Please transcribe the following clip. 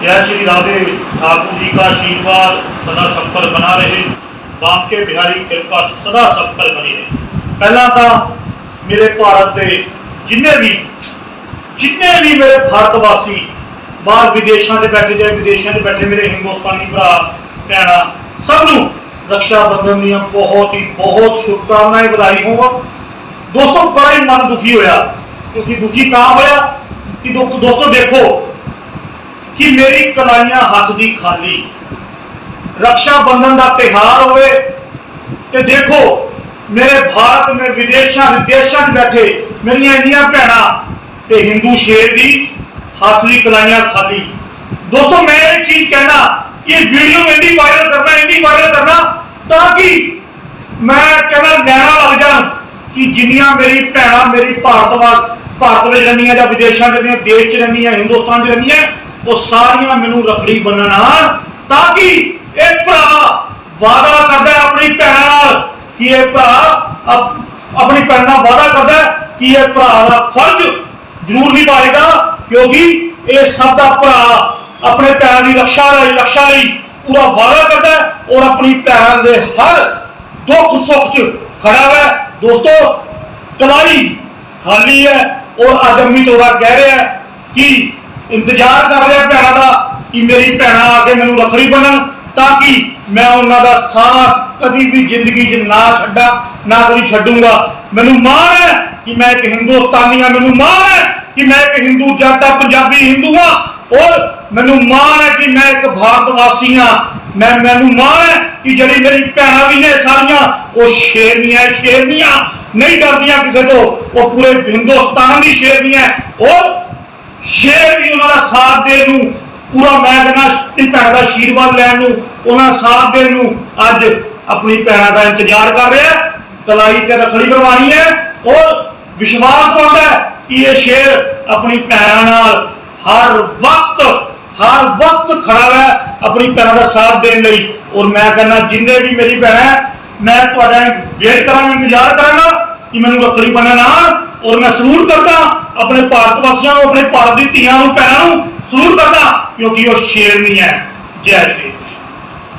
जय श्री राधे ठाकुर जी का आशीर्वाद सदा सब पर बना रहे बांके बिहारी कृपा सदा सब पर बनी रहे ਪਹਿਲਾਂ ਤਾਂ ਮੇਰੇ ਭਾਰਤ ਦੇ ਜਿੰਨੇ ਵੀ ਜਿੰਨੇ ਵੀ ਮੇਰੇ ਭਾਰਤ ਵਾਸੀ ਬਾਹਰ ਵਿਦੇਸ਼ਾਂ ਦੇ ਬੈਠੇ ਜਾਂ ਵਿਦੇਸ਼ਾਂ 'ਚ ਬੈਠੇ ਮੇਰੇ ਹਿੰਦੁਸਤਾਨੀ ਭਰਾ ਭੈਣਾਂ ਸਭ ਨੂੰ ਰਕਸ਼ਾ ਬੰਧਨ ਦੀਆਂ ਬਹੁਤ ਹੀ ਬਹੁਤ ਸ਼ੁਭਕਾਮਨਾਵਾਂ ਵਧਾਈ ਹੋਵਾਂ ਦੋਸਤੋ ਬੜਾ ਹੀ ਮਨ ਦੁਖੀ ਹੋਇਆ ਕਿਉਂਕਿ ਦੁਖੀ ਤਾਂ ਹੋਇਆ ਕਿ ਦੁੱਖ ਦੋਸਤੋ ਦੇਖੋ ਕਿ ਮੇਰੀ ਕਲਾਈਆਂ ਹੱਥ ਦੀ ਖਾਲੀ। ਰਕਸ਼ਾ ਬੰਧਨ ਦਾ ਤਿਹਾਰ ਹੋਵੇ ਤੇ ਦੇਖੋ, ਮੇਰੇ ਭਾਰਤ ਮੇ ਵਿਦੇਸ਼ਾਂ ਵਿਦੇਸ਼ਾਂ 'ਚ ਬੈਠੇ ਮੇਰੀਆਂ ਇੰਨੀਆਂ ਭੈਣਾਂ ਤੇ ਹਿੰਦੂ ਸ਼ੇਰ ਦੀ ਹੱਥ ਦੀ ਕਲਾਈਆਂ ਖਾਲੀ। ਦੋਸਤੋ, ਮੈਂ ਇਹ ਚੀਜ਼ ਕਹਿਣਾ ਕਿ ਇਹ ਵੀਡੀਓ ਇੰਨੀ ਵਾਇਰਲ ਕਰਨਾ, ਇੰਨੀ ਵਾਇਰਲ ਕਰਨਾ ਤਾਂ ਕਿ ਮੈਂ ਕਹਿੰਦਾ ਲੈਣਾ ਲੱਗ ਜਾਣ ਕਿ ਜਿੰਨੀਆਂ ਮੇਰੀ ਭੈਣਾਂ, ਮੇਰੀ ਭਾਰਤ ਵਾ ਭਾਰਤ ਵਿੱਚ ਰਹਿੰਦੀਆਂ ਜਾਂ ਵਿਦੇਸ਼ਾਂ 'ਚ ਰਹਿੰਦੀਆਂ, ਦੇਸ਼ 'ਚ ਰਹਿੰਦੀਆਂ, ਹਿੰਦੁਸਤਾਨ 'ਚ ਰਹਿੰਦੀਆਂ ਉਹ ਸਾਰੀਆਂ ਮੈਨੂੰ ਰੱਖੜੀ ਬੰਨਣਾ ਤਾਂ ਕਿ ਇਹ ਭਰਾ ਵਾਅਦਾ ਕਰਦਾ ਆਪਣੀ ਭੈਣ ਨਾਲ ਕਿ ਇਹ ਭਰਾ ਆਪਣੀ ਭੈਣ ਨਾਲ ਵਾਅਦਾ ਕਰਦਾ ਕਿ ਇਹ ਭਰਾ ਦਾ ਫਰਜ਼ ਜ਼ਰੂਰ ਨਿਭਾਏਗਾ ਕਿਉਂਕਿ ਇਹ ਸਭ ਦਾ ਭਰਾ ਆਪਣੇ ਭੈਣ ਦੀ ਰੱਖਿਆ ਲਈ ਰੱਖਿਆ ਲਈ ਪੂਰਾ ਵਾਅਦਾ ਕਰਦਾ ਔਰ ਆਪਣੀ ਭੈਣ ਦੇ ਹਰ ਦੁੱਖ ਸੁੱਖ 'ਚ ਖੜਾ ਹੈ। ਦੋਸਤੋ ਕਲਾਈ ਖਾਲੀ ਹੈ ਔਰ ਅੱਜ ਅੰਮੀ ਤੋੜਾ ਕਹਿ ਰਿਹਾ ਹੈ ਕਿ ਇੰਤਜ਼ਾਰ ਕਰ ਰਿਹਾ ਭੈਣਾਂ ਦਾ ਕਿ ਮੇਰੀ ਭੈਣਾਂ ਆ ਕੇ ਮੈਨੂੰ ਰੱਖੜੀ ਬੰਨਣ ਤਾਂ ਕਿ ਮੈਂ ਉਹਨਾਂ ਦਾ ਸਾਥ ਕਦੀ ਵੀ ਜ਼ਿੰਦਗੀ 'ਚ ਨਾ ਛੱਡਾਂ, ਨਾ ਕਦੀ ਛੱਡੂੰਗਾ। ਮੈਨੂੰ ਮਾਣ ਹੈ ਕਿ ਮੈਂ ਇੱਕ ਹਿੰਦੁਸਤਾਨੀ ਹਾਂ, ਮੈਨੂੰ ਮਾਣ ਹੈ ਕਿ ਮੈਂ ਇੱਕ ਹਿੰਦੂ ਜੱਟ ਹਾਂ ਪੰਜਾਬੀ ਹਿੰਦੂ ਹਾਂ। ਔਰ ਮੈਨੂੰ ਮਾਣ ਹੈ ਕਿ ਮੈਂ ਇੱਕ ਭਾਰਤ ਵਾਸੀ ਹਾਂ। ਮੈਂ, ਮੈਨੂੰ ਮਾਣ ਹੈ ਕਿ ਜਿਹੜੀ ਮੇਰੀ ਭੈਣਾਂ ਵੀ ਨੇ ਸਾਰੀਆਂ, ਉਹ ਸ਼ੇਰਨੀਆਂ ਸ਼ੇਰਨੀਆਂ। ਨਹੀਂ ਡਰਦੀਆਂ ਕਿਸੇ ਤੋਂ, ਉਹ ਪੂਰੇ ਹਿੰਦੁਸਤਾਨ ਦੀ ਸ਼ੇਰਨੀਆਂ। ਔਰ ਸ਼ੇਰ ਵੀ ਉਹਨਾਂ ਦਾ ਸਾਥ ਦੇਣ ਨੂੰ ਪੂਰਾ ਮੈਂ ਕਹਿੰਦਾ ਆਪਣੀ ਭੈਣ ਦਾ ਆਸ਼ੀਰਵਾਦ ਲੈਣ ਨੂੰ ਉਹਨਾਂ ਸਾਥ ਦੇਣ ਨੂੰ ਅੱਜ ਆਪਣੀ ਭੈਣਾਂ ਦਾ ਇੰਤਜ਼ਾਰ ਕਰ ਰਿਹਾ ਹੈ। ਕਲਾਈ ਤੇ ਰਖੜੀ ਬਣਵਾਣੀ ਹੈ ਔਰ ਵਿਸ਼ਵਾਸ ਹੁੰਦਾ ਹੈ ਕਿ ਇਹ ਸ਼ੇਰ ਆਪਣੀ ਭੈਣਾਂ ਨਾਲ ਹਰ ਵਕਤ ਹਰ ਵਕਤ ਖੜਾ ਹੈ ਆਪਣੀ ਭੈਣਾਂ ਦਾ ਸਾਥ ਦੇਣ ਲਈ ਔਰ ਮੈਂ ਕਹਿੰਦਾ ਜਿੰਨੇ ਵੀ ਮੇਰੀ ਭੈਣਾਂ ਹੈ, ਮੈਂ ਤੁਹਾਡਾ ਵੇਟ ਕਰਾਂਗਾ ਇੰਤਜ਼ਾਰ ਕਰਾਂਗਾ ਕਿ ਮੈਨੂੰ ਰੱਖੜੀ ਬੰਨਣ ਆਉਣ ਔਰ ਮੈਂ ਸਲੂਟ ਕਰਦਾ ਆਪਣੇ ਭਾਰਤ ਵਾਸੀਆਂ ਨੂੰ, ਆਪਣੇ ਭਾਰਤ ਦੀ ਧੀਆਂ ਨੂੰ, ਭੈਣਾਂ ਨੂੰ ਸਲੂਟ ਕਰਦਾ ਕਿਉਂਕਿ ਉਹ ਸ਼ੇਰਨੀ ਹੈ। ਜੈ ਸ਼੍ਰੀ